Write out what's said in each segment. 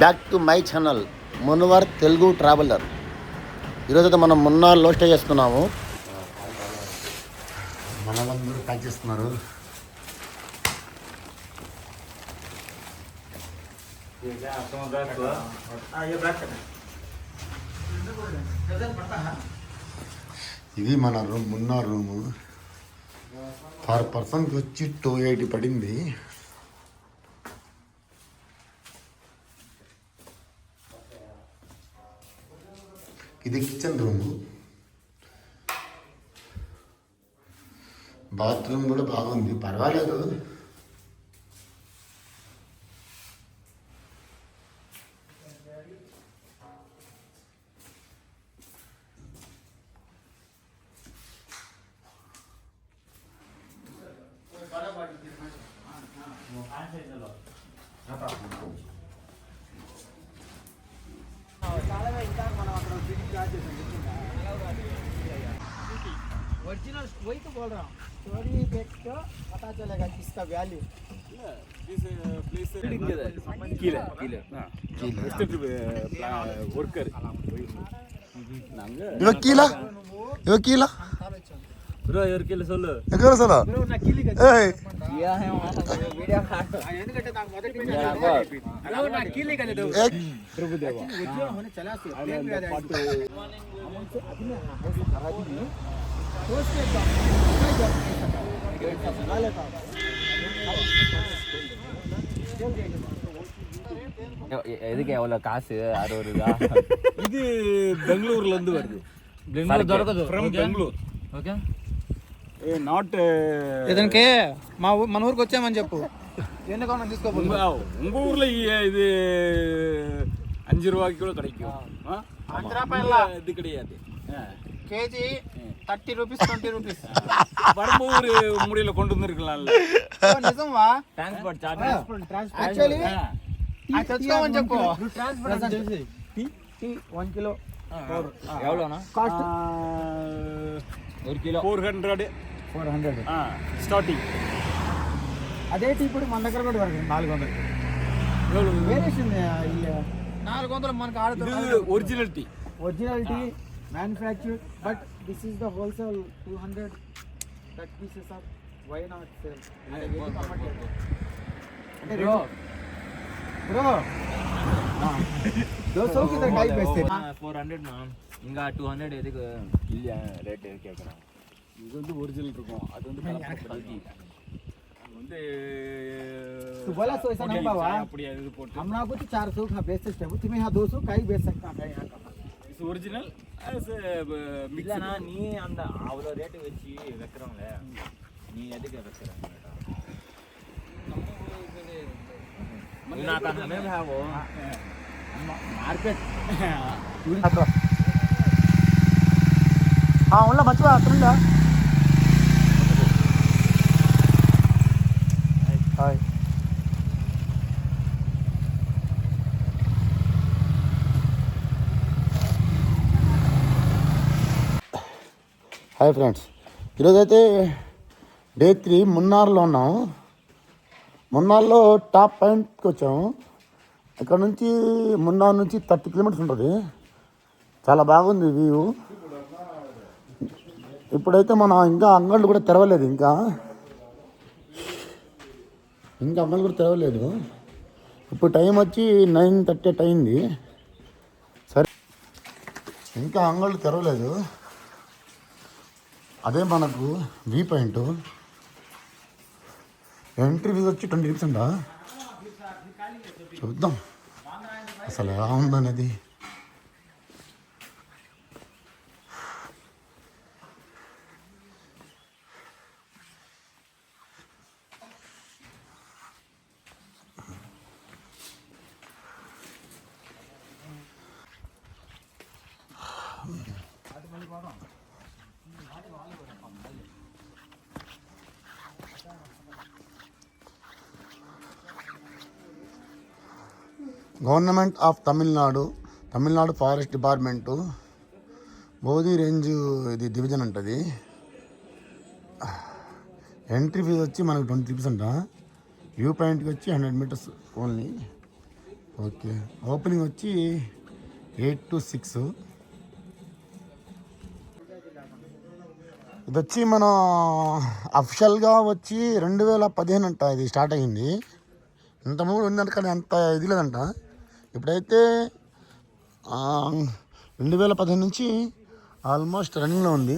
Back to my channel Munwar Telugu traveller. ఈరోజు అయితే మనం మున్నార్లో స్టే చేస్తున్నాము. మనలందరూ ప్యాక్ చేస్తున్నారు. ఇది మన రూమ్ మున్నార్ రూము. పర్ పర్సన్కి వచ్చి టూ ఎయిటీ పడింది. ఇది కిచెన్ రూమ్ బాత్రూమ్ కూడా బాగుంది. పర్వాలేదు. ओरिजिनल वही तो बोल रहा हूँ स्टोरी देख के पता चलेगा किसका वैल्यू கீழே கீழே ஒர்க்கர் நாங்கள் இவ கீழே இவ கீழே బ్రో ఎవరికెళ్ళి సొల్లు ఎక్కడ సొల్లు எதுக்கு எவ்வளோ காசு? அறுபது ரூபா? இது பெங்களூர்லேருந்து வருது. பெங்களூர் ஓகே నాట్ ఇతనికి మా ఊ- మన ఊరికి వచ్చామని చెప్పు ఎన్నికన్నా తీసుకోబోదు உங்க உங்க ஊர்ல இ- இது அஞ்சு ரூபாய்க்கு கூட கிடைக்கும் ஆ? அஞ்சு ஆமா. ரூபாய் இங்க இல்ல. இது கிடையாது ஆ. KG thirty rupees twenty rupees வரும்போது முடியல கொண்டு வந்திருக்கலாம்ல నిజం వా ట్రాన్స్పోర్ట్ చార్జ్ యాక్చువల్లీ ஆ. తెచ్చుకోమని చెప్పు వన్ కిలో எவ்வளோண்ணா కాస్ట్ ஆ, ஒரு kilo four hundred four hundred. Starting అదే ఇప్పుడు మన దగ్గర కూడా పడుతుంది నాలుగు వందలు. వేరియేషన్ నాలుగు వందలు మనకు ఆడుతుంది originality originality manufacture but this is the wholesale two hundred that pieces of why not sale అంటే బ్రో బ్రో दो सौ ఇంకా two hundred four rate ma'am இது வந்து ஒரிஜினல் இருக்கும் அது வந்து கலப்படப்படுத்தி வந்து तू बोला सो ऐसा नहीं बाबा अपडिया இது போட்டு हम ना कुछ 400 का बेच सकते हो तुम्हें यहाँ 200 का ही बेच सकता है यहाँ का இது ஒரிஜினல் மிக்ஸ் இல்லைண்ணா நீ அந்த அவ்வளோ ரேட்டு வச்சு வைக்கிறோம்ல நீ எதுக்கு வைக்கிறாங்க मार्केट हाँ उनला बचवा तुम హాయ్ ఫ్రెండ్స్ ఈరోజు అయితే డే త్రీ మున్నార్లో ఉన్నాము మున్నార్లో టాప్ పాయింట్కి వచ్చాము ఇక్కడ నుంచి మున్నార్ నుంచి థర్టీ కిలోమీటర్స్ ఉంటుంది. చాలా బాగుంది వ్యూ. ఇప్పుడైతే మన ఇంకా అంగళ్ళు కూడా తెరవలేదు ఇంకా. ఇంకా అంగళ్ళు కూడా తెరవలేదు. ఇప్పుడు టైం వచ్చి నైన్ థర్టీ అయింది. సరే. ఇంకా అంగళ్ళు తెరవలేదు. అదే మనకు వీ పాయింట్ ఎంట్రీ ఫీజు వచ్చి ట్వంటీ రూపీస్ అంట? చూద్దాం. అసలు ఎలా ఉందనేది? Government of Tamil Nadu Tamil Nadu forest department Bodhi range ఇది డివిజన్ అంటది. ఎంట్రీ ఫీజు వచ్చి మనకు ట్వంటీ రూపీస్ అంట వ్యూ పాయింట్కి వచ్చి hundred metres only. Okay. Opening వచ్చి ఎయిట్ టు సిక్స్. ఇది వచ్చి మన అఫిషియల్గా వచ్చి రెండు వేల పదిహేను అంట ఇది స్టార్ట్ అయ్యింది. ఇంతకుముందు ఉందంట కానీ అంత ఇది లేదంట. ఇప్పుడైతే రెండు వేల పదిహేను నుంచి ఆల్మోస్ట్ రన్నింగ్లో ఉంది.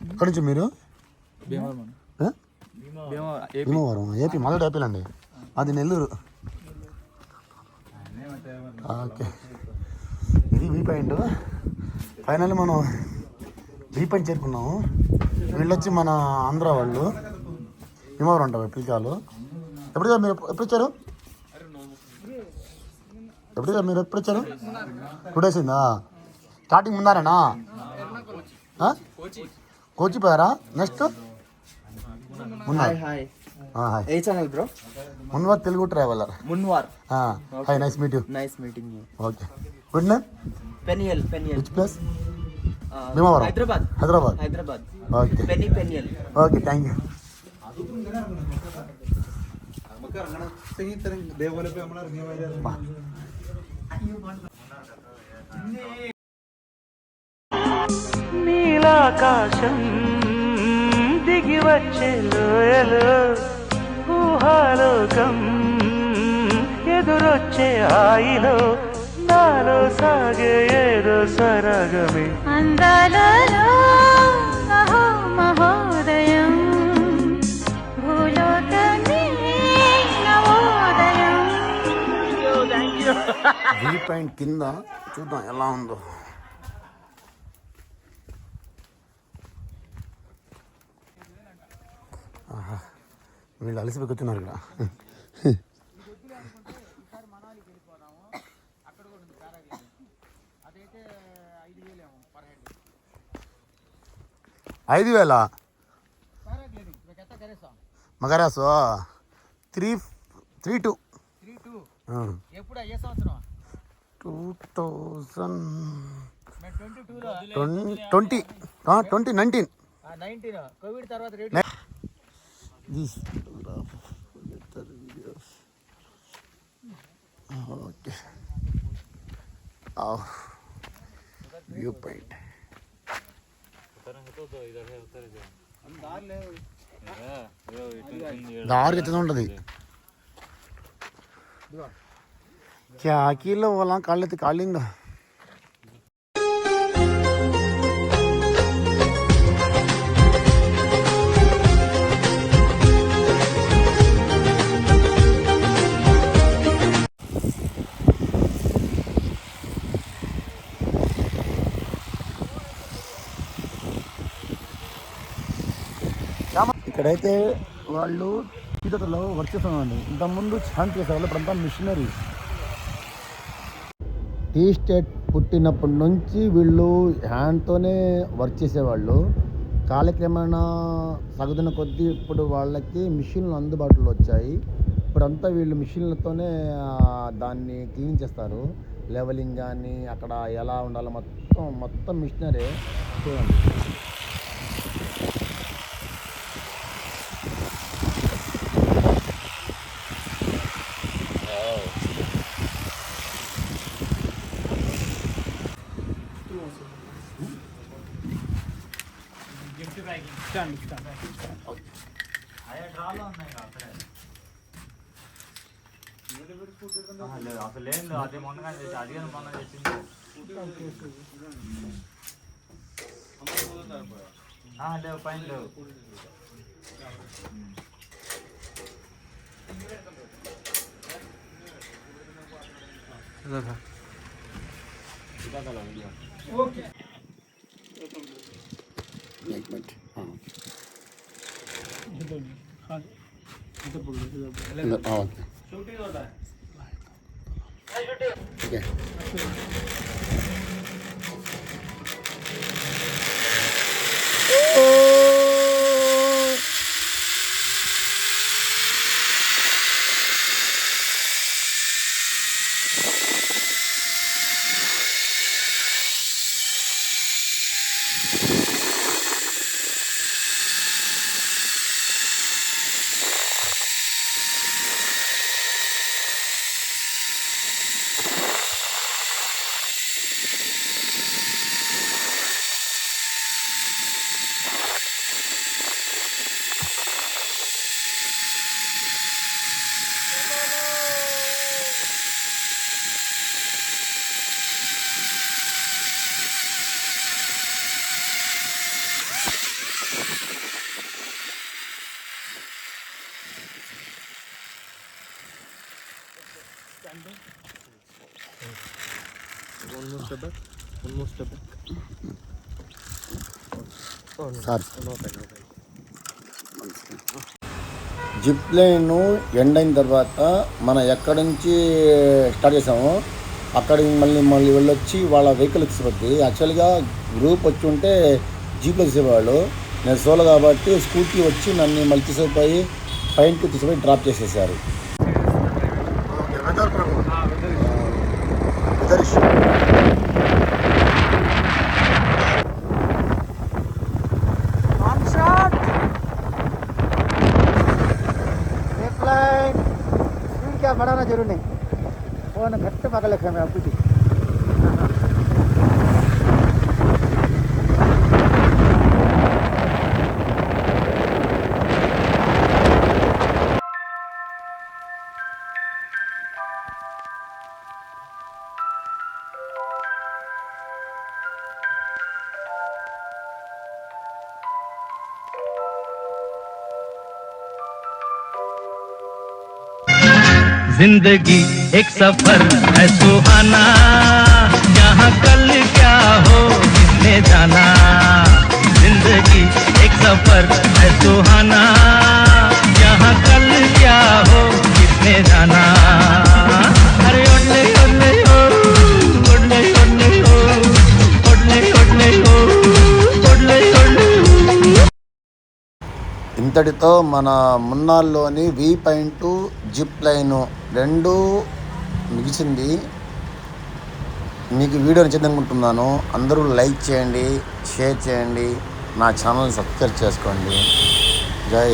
ఎక్కడి నుంచి మీరు? భీమవరం ఏపీ. మొదటి ఏపీలో అండి అది నెల్లూరు ఓకే ఇది వీ పాయింట్ ఫైనల్ మనం పాయింట్ చేరుకున్నాము. వీళ్ళు వచ్చి మన ఆంధ్ర వాళ్ళు. భీమవరం ఉంటారు పిలికాలు ఎప్పుడు మీరు ఎప్పుడు వచ్చారు? ఎప్పుడు మీరు ఎప్పుడు వచ్చారు? టూ డేస్ అయిందా? స్టార్టింగ్ ముందారేనా? కోచి పోయారా next a channel bro Munwar Telugu traveller. Munwar. Hi nice meet you nice meeting you okay good name Peniel Peniel which place Bhimavaram Hyderabad Hyderabad Hyderabad okay Peni Peniel okay thank you నీలాకాశం దిగి వచ్చే లోయలు ఊహాలోకం ఎదురొచ్చే హాయిలో నాలో సాగే ఏదో సరగమే. అందాలలో అహో మహోదయం. భూలోకమే నవోదయం. View point కింద చూద్దాం ఎలా ఉందో. ఆహా, వీళ్ళు అలసిపోయి కూర్చున్నారు ఐదు వేల మగరాసు three three two. Three two. ఎప్పుడు ఏ సంవత్సరం? Two thousand twenty twenty nineteen. Covid తర్వాత ఓకే. View point. దారికి ఎత్తుగా ఉంటుంది. క్యాకీలో పోలాం కాళ్ళెత్తి కాళ్ళింగా ఇక్కడైతే వాళ్ళు సీతలో వర్క్ చేస్తున్నారండి ఇంతకుముందు ఛాన్స్ చేసేవాళ్ళు ఇప్పుడంతా మిషనరీ. టీ స్టేట్ పుట్టినప్పటి నుంచి వీళ్ళు హ్యాండ్తోనే వర్క్ చేసేవాళ్ళు. కాలక్రమేణా సగదున కొద్దీ ఇప్పుడు వాళ్ళకి మిషన్లు అందుబాటులో వచ్చాయి. ఇప్పుడంతా వీళ్ళు మిషన్లతోనే దాన్ని క్లీన్ చేస్తారు. లెవలింగ్ కానీ అక్కడ ఎలా ఉండాలో మొత్తం మొత్తం మిషనరీ చూడండి ఆహా, లేదు అసలు లేదు అదే మొన్నగా చేసి అది కానీ మొన్న చేసింది ఆహా, లేవు పైన లేవు നെഗ്മെന്റ് ആ. Okay. Okay. Zip line end అయిన తర్వాత మనం ఎక్కడి నుంచి స్టార్ట్ చేసామో అక్కడికి మళ్ళీ మళ్ళీ వెళ్ళొచ్చి వాళ్ళ వెహికల్ ఎక్స్పెక్ట్ యాక్చువల్గా గ్రూప్ వచ్చి ఉంటే జీప్లో చేసేవాళ్ళు నేను సోలో కాబట్టి స్కూటీ వచ్చి నన్ను మళ్ళీ తీసుకుపోయి పైన్కి తీసుకుపోయి డ్రాప్ చేసేసారు. बढ़ाना जरूर नहीं फोन घट्ट पकड़ रखा मैं आपको ज़िंदगी एक सफ़र है सुहाना। यहाँ कल क्या हो, किसने जाना? ज़िंदगी एक सफ़र है सुहाना। यहाँ कल क्या हो, किसने जाना? ఇంతటితో మన మున్నాల్లోని వి పాయింట్ జిప్ లైను రెండు ముగిసింది. మీకు వీడియో నచ్చింది అనుకుంటున్నాను. అందరూ లైక్ చేయండి షేర్ చేయండి. నా ఛానల్ని సబ్స్క్రైబ్ చేసుకోండి.